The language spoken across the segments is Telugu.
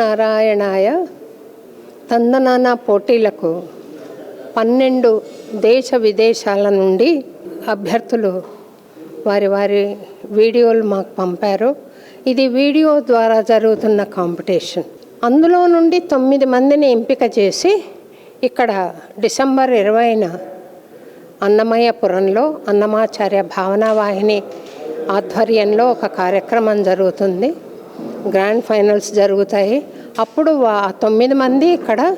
నారాయణాయ తందనానా పోటీలకు పన్నెండు దేశ విదేశాల నుండి అభ్యర్థులు వారి వారి వీడియోలు మాకు పంపారు. ఇది వీడియో ద్వారా జరుగుతున్న కాంపిటీషన్. అందులో నుండి తొమ్మిది మందిని ఎంపిక చేసి ఇక్కడ డిసెంబర్ ఇరవైన అన్నమయ్యపురంలో అన్నమాచార్య భావనా వాహిని ఆధ్వర్యంలో ఒక కార్యక్రమం జరుగుతుంది. గ్రాండ్ ఫైనల్స్ జరుగుతాయి. అప్పుడు ఆ తొమ్మిది మంది ఇక్కడ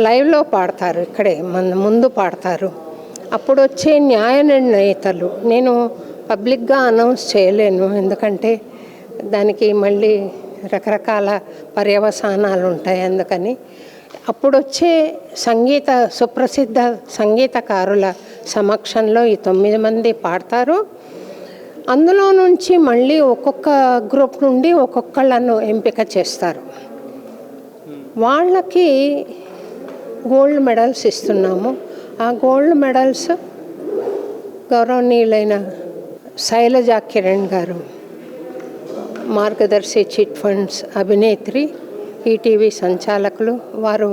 లైవ్లో పాడతారు. ఇక్కడే మన ముందు పాడతారు. అప్పుడు వచ్చే న్యాయ నిర్ణేతలు. నేను పబ్లిక్గా అనౌన్స్ చేయలేను. ఎందుకంటే దానికి మళ్ళీ రకరకాల పర్యవసానాలు ఉంటాయి అందుకని. అప్పుడు వచ్చే సంగీత సుప్రసిద్ధ సంగీతకారుల సమక్షంలో ఈ తొమ్మిది మంది పాడతారు. అందులో నుంచి మళ్ళీ ఒక్కొక్క గ్రూప్ నుండి ఒక్కొక్కళ్ళను ఎంపిక చేస్తారు. వాళ్ళకి గోల్డ్ మెడల్స్ ఇస్తున్నాము. ఆ గోల్డ్ మెడల్స్ గౌరవనీయులైన శైలజా కిరణ్ గారు మార్గదర్శి చిట్ ఫండ్స్ అభినేత్రి ఈటీవీ సంచాలకులు వారు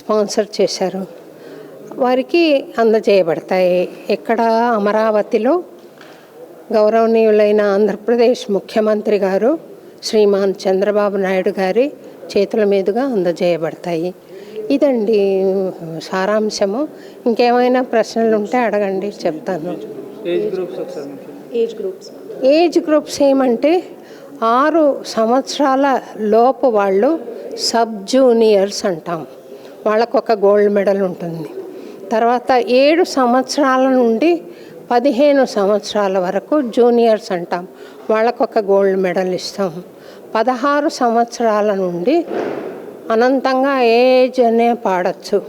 స్పాన్సర్ చేశారు. వారికి అందజేయబడతాయి. ఇక్కడ అమరావతిలో గౌరవనీయులైన ఆంధ్రప్రదేశ్ ముఖ్యమంత్రి గారు శ్రీమాన్ చంద్రబాబు నాయుడు గారి చేతుల మీదుగా అందజేయబడతాయి. ఇదండి సారాంశము. ఇంకేమైనా ప్రశ్నలు ఉంటే అడగండి చెప్తాను. ఏజ్ గ్రూప్స్ ఒకసారి mention age groups age groups ఏమంటే ఆరు సంవత్సరాల లోపు వాళ్ళు సబ్ జూనియర్స్ అంటాం. వాళ్ళకు ఒక గోల్డ్ మెడల్ ఉంటుంది. తర్వాత ఏడు సంవత్సరాల నుండి పదిహేను సంవత్సరాల వరకు జూనియర్స్ అంటాం. వాళ్ళకు ఒక గోల్డ్ మెడల్ ఇస్తాం. పదహారు సంవత్సరాల నుండి అనంతంగా ఏజ్ అనే పాడచ్చు.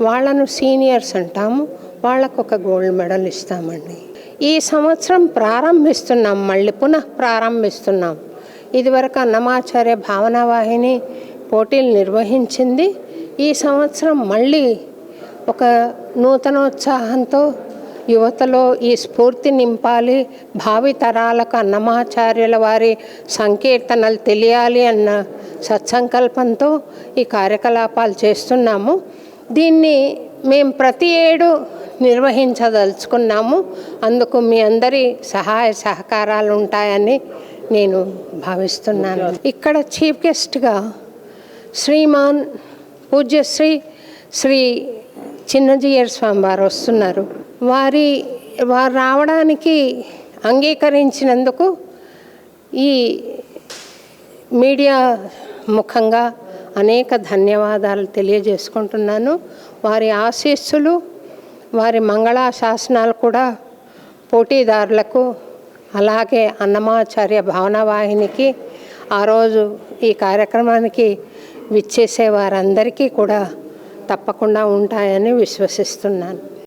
వాళ్ళను సీనియర్స్ అంటాము. వాళ్ళకు ఒక గోల్డ్ మెడల్ ఇస్తామండి. ఈ సంవత్సరం ప్రారంభిస్తున్నాం. మళ్ళీ పునః ప్రారంభిస్తున్నాం. ఇదివరకు అన్నమాచార్య భావనా వాహిని పోటీలు నిర్వహించింది. ఈ సంవత్సరం మళ్ళీ ఒక నూతనోత్సాహంతో యువతలో ఈ స్ఫూర్తి నింపాలి భావితరాలకు అన్నమాచార్యుల వారి సంకీర్తనలు తెలియాలి అన్న సత్సంకల్పంతో ఈ కార్యకలాపాలు చేస్తున్నాము. దీన్ని మేము ప్రతి ఏడు నిర్వహించదలుచుకున్నాము. అందుకు మీ అందరి సహాయ సహకారాలు ఉంటాయని నేను భావిస్తున్నాను. ఇక్కడ చీఫ్ గెస్ట్గా శ్రీమాన్ పూజ్యశ్రీ శ్రీ చిన్నజీయర్ స్వామి వారు వస్తున్నారు. వారి వారు రావడానికి అంగీకరించినందుకు ఈ మీడియా ముఖంగా అనేక ధన్యవాదాలు తెలియజేసుకుంటున్నాను. వారి ఆశీస్సులు వారి మంగళా శాసనాలు కూడా పోటీదారులకు అలాగే అన్నమాచార్య భావనవాహినికి ఆ రోజు ఈ కార్యక్రమానికి విచ్చేసే వారందరికీ కూడా తప్పకుండా ఉంటాయని విశ్వసిస్తున్నాను.